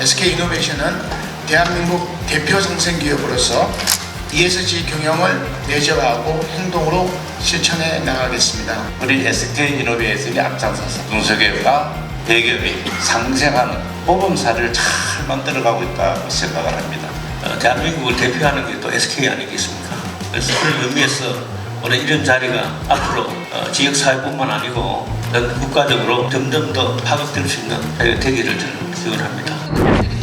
SK 이노베이션은 대한민국 대표 생생 기업으로서 ESG 경영을 내재화하고 행동으로 실천해 나가겠습니다. 우리 SK 이노베이션이 앞장서서 중소기업과 대기업이 상생하는 모범사를 잘 만들어가고 있다고 생각을 합니다. 어, 대한민국을 대표하는 게 또 SK 아니겠습니까? 그래서 그런 의미에서 오늘 이런 자리가 앞으로 어, 지역사회뿐만 아니고 전 국가적으로 점점 더 파급될 수 있는 되기를 저는 기원합니다. Yeah.